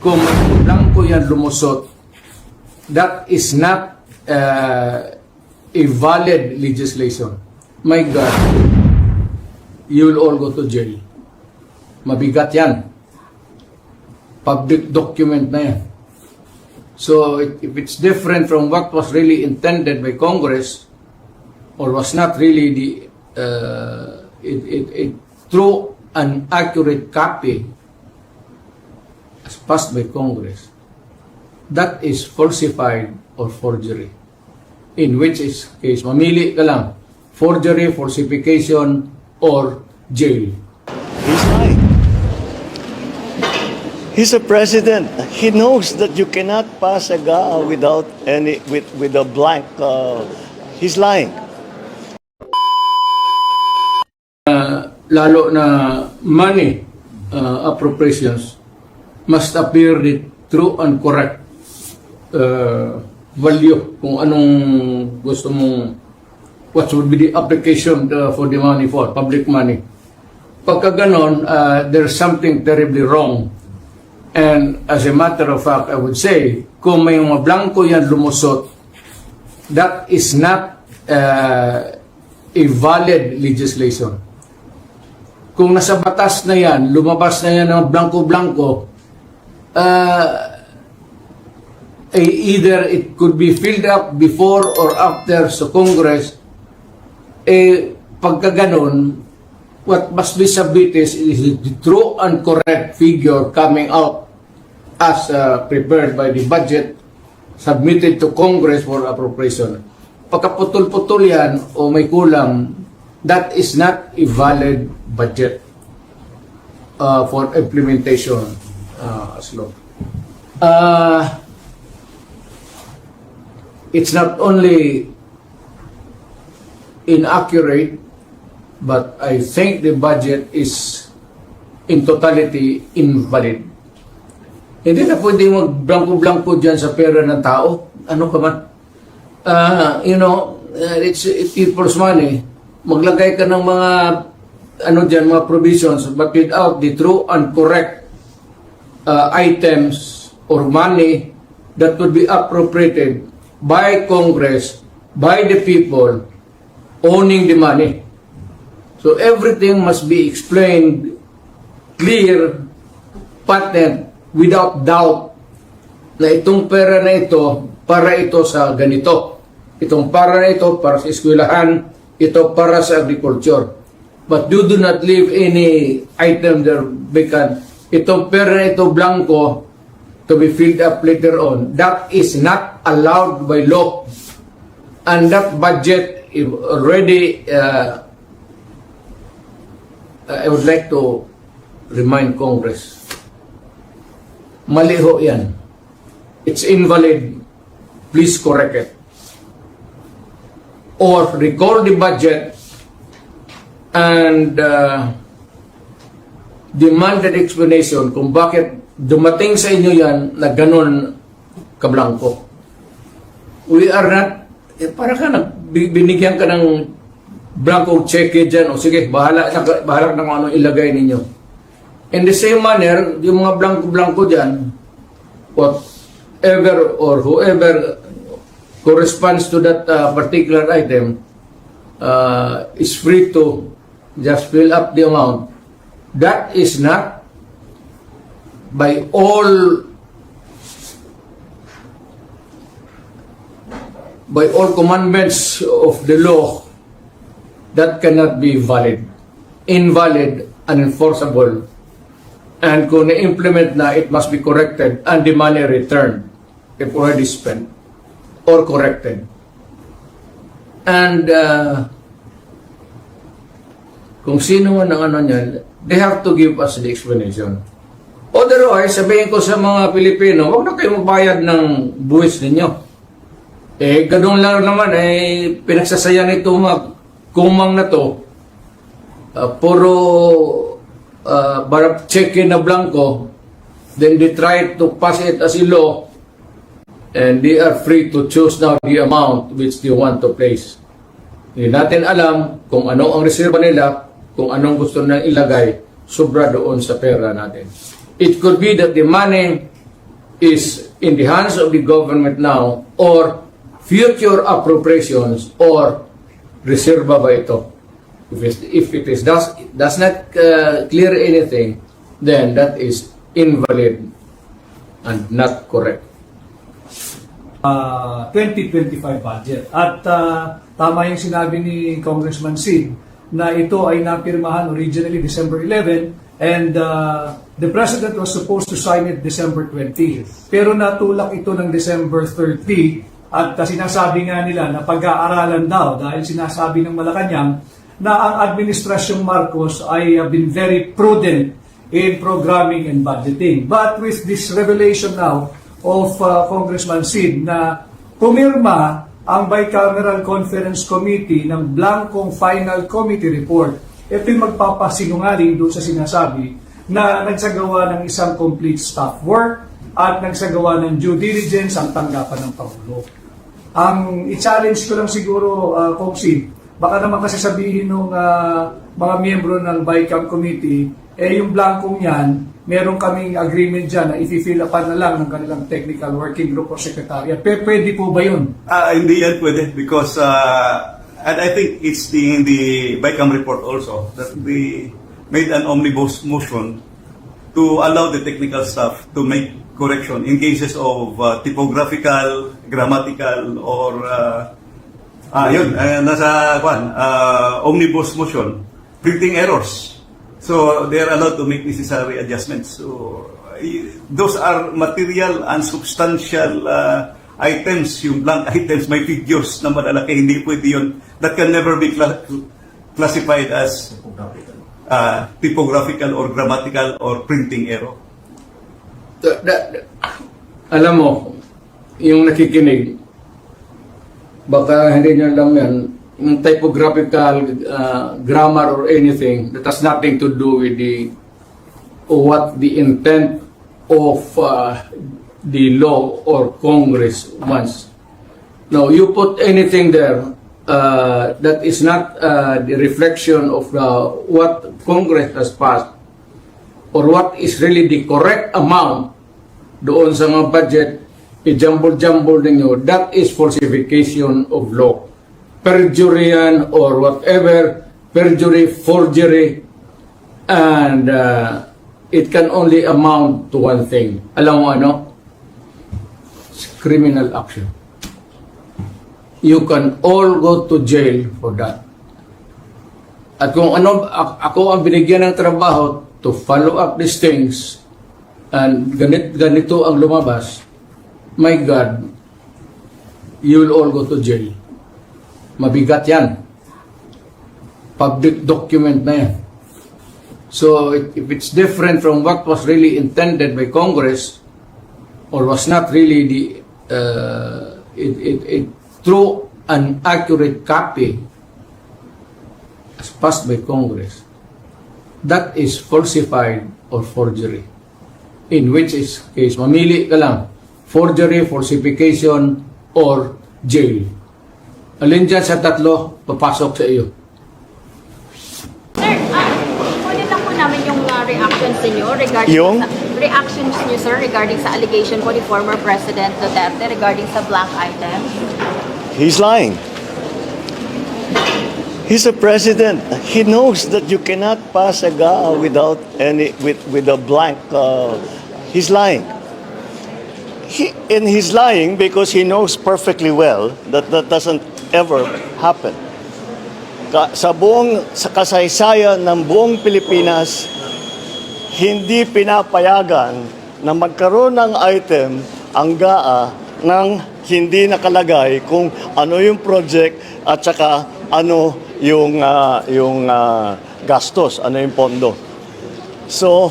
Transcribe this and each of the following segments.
kung blanco yan lumusot, that is not uh, a valid legislation. My God, you will all go to jail. Mabigat yan. Public document na yan. So if it's different from what was really intended by Congress, or was not really the uh, it, it, it true and accurate copy as passed by Congress, that is falsified or forgery. In which is case, mamili ka lang, forgery, falsification, or jail. He's lying. He's a president. He knows that you cannot pass a GA without any with with a blank. Uh, he's lying. lalo na money uh, appropriations must appear the true and correct uh, value kung anong gusto mong what would be the application uh, for the money for public money. Pagka ganon uh, there's something terribly wrong. And as a matter of fact I would say kung may mga blanco yan lumusot that is not uh, a valid legislation. Kung nasa batas na yan, lumabas na yan ng blanco-blanco, uh, eh, either it could be filled up before or after sa Congress, eh, pagka ganun, what must be submitted is the true and correct figure coming out as uh, prepared by the budget submitted to Congress for appropriation. Pagka putol-putol yan o may kulang, that is not a valid budget uh, for implementation uh, as law. Uh, it's not only inaccurate, but I think the budget is in totality invalid. Hindi na pwede mag-blanco-blanco dyan sa pera ng tao. Ano ka man? Uh, you know, uh, it's, it's people's money. Maglagay ka ng mga ano dyan, mga provisions, but without the true and correct uh, items or money that would be appropriated by Congress, by the people owning the money. So everything must be explained clear, patent, without doubt na itong pera na ito para ito sa ganito. Itong para na ito para sa eskwelahan, ito para sa agriculture. But you do not leave any item there vacant. Itong pera ito blanco to be filled up later on. That is not allowed by law. And that budget already uh, I would like to remind Congress. Mali ho yan. It's invalid. Please correct it. Or recall the budget and uh, demand an explanation kung bakit dumating sa inyo yan na ganun kablangko. We are not, eh, para ka nag, bi- binigyan ka ng blanco check dyan, o sige, bahala, na, bahala na kung ano ilagay ninyo. In the same manner, yung mga blanco-blanco dyan, whatever or whoever corresponds to that uh, particular item uh, is free to just fill up the amount. That is not by all by all commandments of the law that cannot be valid, invalid, unenforceable, and kung na-implement na, it must be corrected and the money returned if already spent or corrected. And uh, kung sino man ang ano niyan, they have to give us the explanation. Otherwise, sabihin ko sa mga Pilipino, huwag na kayo magbayad ng buwis ninyo. Eh, ganun lang naman, eh, pinagsasaya nito mga kumang na to, uh, puro uh, barap check-in na blanco, then they try to pass it as a law, and they are free to choose now the amount which they want to place. Hindi natin alam kung ano ang reserva nila, kung anong gusto na ilagay, sobra doon sa pera natin. It could be that the money is in the hands of the government now or future appropriations or reserva ba ito? If it, if it is does does not uh, clear anything, then that is invalid and not correct. uh, 2025 budget. At uh, tama yung sinabi ni Congressman Sid na ito ay napirmahan originally December 11 and uh, the President was supposed to sign it December 20. Pero natulak ito ng December 30 at uh, sinasabi nga nila na pag-aaralan daw dahil sinasabi ng Malacanang na ang Administrasyong Marcos ay uh, been very prudent in programming and budgeting. But with this revelation now of uh, Congressman Sid na pumirma ang Bicameral Conference Committee ng blankong final committee report, ito'y magpapasinungaling doon sa sinasabi na nagsagawa ng isang complete staff work at nagsagawa ng due diligence ang tanggapan ng Pangulo. Ang i-challenge ko lang siguro, uh, Kong Sid, baka naman kasi sabihin ng mga miyembro ng BICAM committee, eh yung blankong yan, meron kaming agreement dyan na i-fill upan na lang ng kanilang technical working group or secretariat. P- pwede po ba yun? Ah, hindi yan pwede because uh, and I think it's in the BICAM report also that we made an omnibus motion to allow the technical staff to make correction in cases of uh, typographical, grammatical or uh, ah yun uh, nasa kwan uh, omnibus motion printing errors. So they are allowed to make necessary adjustments. So those are material and substantial uh, items, yung blank items, may figures na malalaki, hindi pwede yun. That can never be cla- classified as uh, typographical or grammatical or printing error. Da- da- da- alam mo, yung nakikinig, baka hindi nyo alam yan, typographical uh, grammar or anything that has nothing to do with the what the intent of uh, the law or Congress wants. No, you put anything there uh, that is not uh, the reflection of the, what Congress has passed or what is really the correct amount doon sa mga budget, i-jumble-jumble ninyo, that is falsification of law. Perjury yan or whatever, perjury, forgery, and uh, it can only amount to one thing. Alam mo ano? It's criminal action. You can all go to jail for that. At kung ano, ako ang binigyan ng trabaho to follow up these things and ganit, ganito ang lumabas, my God, you will all go to jail. Mabigat yan. Public document na yan. So if it's different from what was really intended by Congress or was not really the uh, it, it, it true and accurate copy as passed by Congress, that is falsified or forgery. In which case, mamili ka lang, forgery, falsification, or jail. Alin dyan sa tatlo, papasok sa iyo. Sir, ah, kunin lang po namin yung ah, reactions ninyo regarding Yung? sa, reactions niyo sir regarding sa allegation po ni former President Duterte regarding sa blank items. He's lying. He's a president. He knows that you cannot pass a GAA without any with with a blank. Uh, he's lying. He, and he's lying because he knows perfectly well that that doesn't ever happen. Ka, sa buong sa kasaysayan ng buong Pilipinas, hindi pinapayagan na magkaroon ng item ang GAA ng hindi nakalagay kung ano yung project at saka ano yung ah, yung ah, gastos, ano yung pondo. So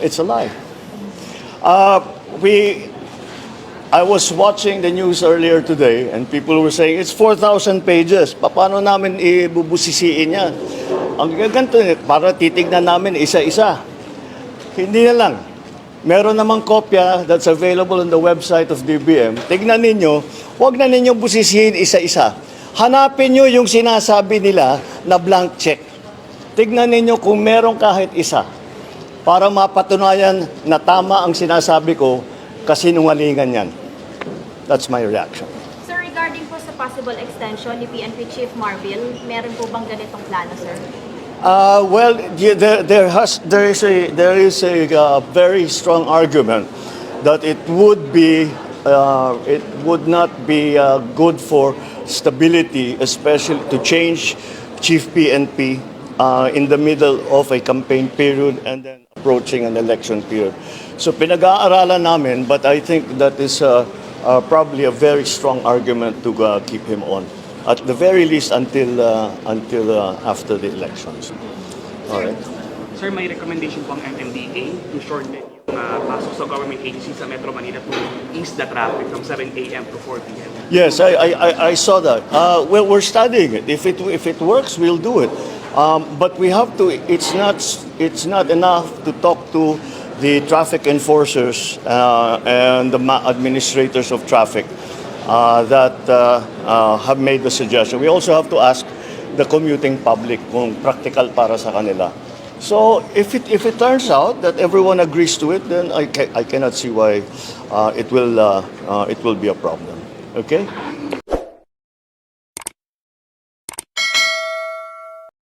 it's a lie. Uh, we I was watching the news earlier today and people were saying it's 4,000 pages. Pa- Paano namin ibubusisiin yan? Ang ganito, para titignan namin isa-isa. Hindi na lang. Meron namang kopya that's available on the website of DBM. Tignan ninyo, huwag na ninyo busisihin isa-isa. Hanapin nyo yung sinasabi nila na blank check. Tignan ninyo kung meron kahit isa. para mapatunayan na tama ang sinasabi ko kasi nungalingan yan. That's my reaction. Sir, regarding po sa possible extension ni PNP Chief Marville, meron po bang ganitong plano, sir? Uh, well, there, there has there is a there is a uh, very strong argument that it would be uh, it would not be uh, good for stability, especially to change chief PNP uh, in the middle of a campaign period and then approaching an election period. So pinag-aaralan namin, but I think that is uh, uh, probably a very strong argument to uh, keep him on. At the very least until uh, until uh, after the elections. All right. Sir, may recommendation po ang MMDA to shorten yung uh, pasok sa government agency sa Metro Manila to ease the traffic from 7 a.m. to 4 p.m. Yes, I, I, I- I saw that. Uh, well, we're studying it. If it if it works, we'll do it. Um, but we have to. It's not. It's not enough to talk to the traffic enforcers uh, and the administrators of traffic uh, that uh, uh, have made the suggestion. We also have to ask the commuting public kung practical para sa kanila. So if it if it turns out that everyone agrees to it, then I, ca- I cannot see why uh, it will uh, uh, it will be a problem. Okay.